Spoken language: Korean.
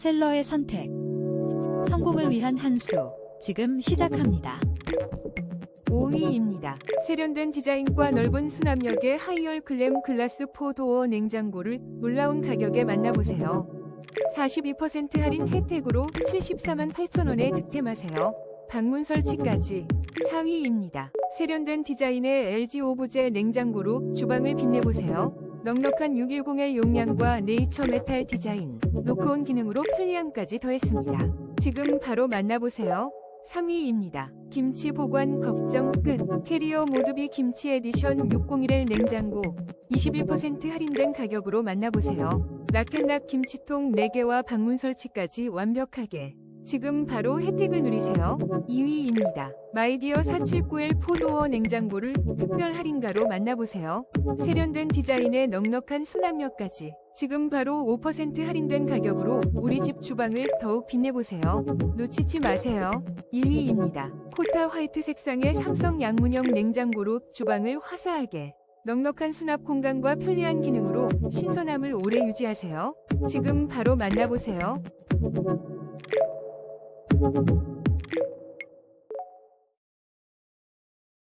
셀러의 선택. 성공을 위한 한 수. 지금 시작합니다. 5위입니다. 세련된 디자인과 넓은 수납력의 하이얼 글램 글라스 4도어 냉장고를 놀라운 가격에 만나보세요. 42% 할인 혜택으로 74만 8천원에 득템하세요. 방문 설치까지 4위입니다. 세련된 디자인의 LG 오브제 냉장고로 주방을 빛내보세요. 넉넉한 610의 용량과 네이처 메탈 디자인, 노크온 기능으로 편리함까지 더했습니다. 지금 바로 만나보세요. 3위입니다. 김치 보관 걱정 끝. 캐리어 모드비 김치 에디션 601의 냉장고 21% 할인된 가격으로 만나보세요. 락앤락 김치통 4개와 방문 설치까지 완벽하게. 지금 바로 혜택을 누리세요. 2위입니다. 마이디어 479L 포도어 냉장고를 특별 할인가로 만나보세요. 세련된 디자인에 넉넉한 수납력까지. 지금 바로 5% 할인된 가격으로 우리 집 주방을 더욱 빛내보세요. 놓치지 마세요. 1위입니다. 코타 화이트 색상의 삼성 양문형 냉장고로 주방을 화사하게. 넉넉한 수납 공간과 편리한 기능으로 신선함을 오래 유지하세요. 지금 바로 만나보세요. Thank you.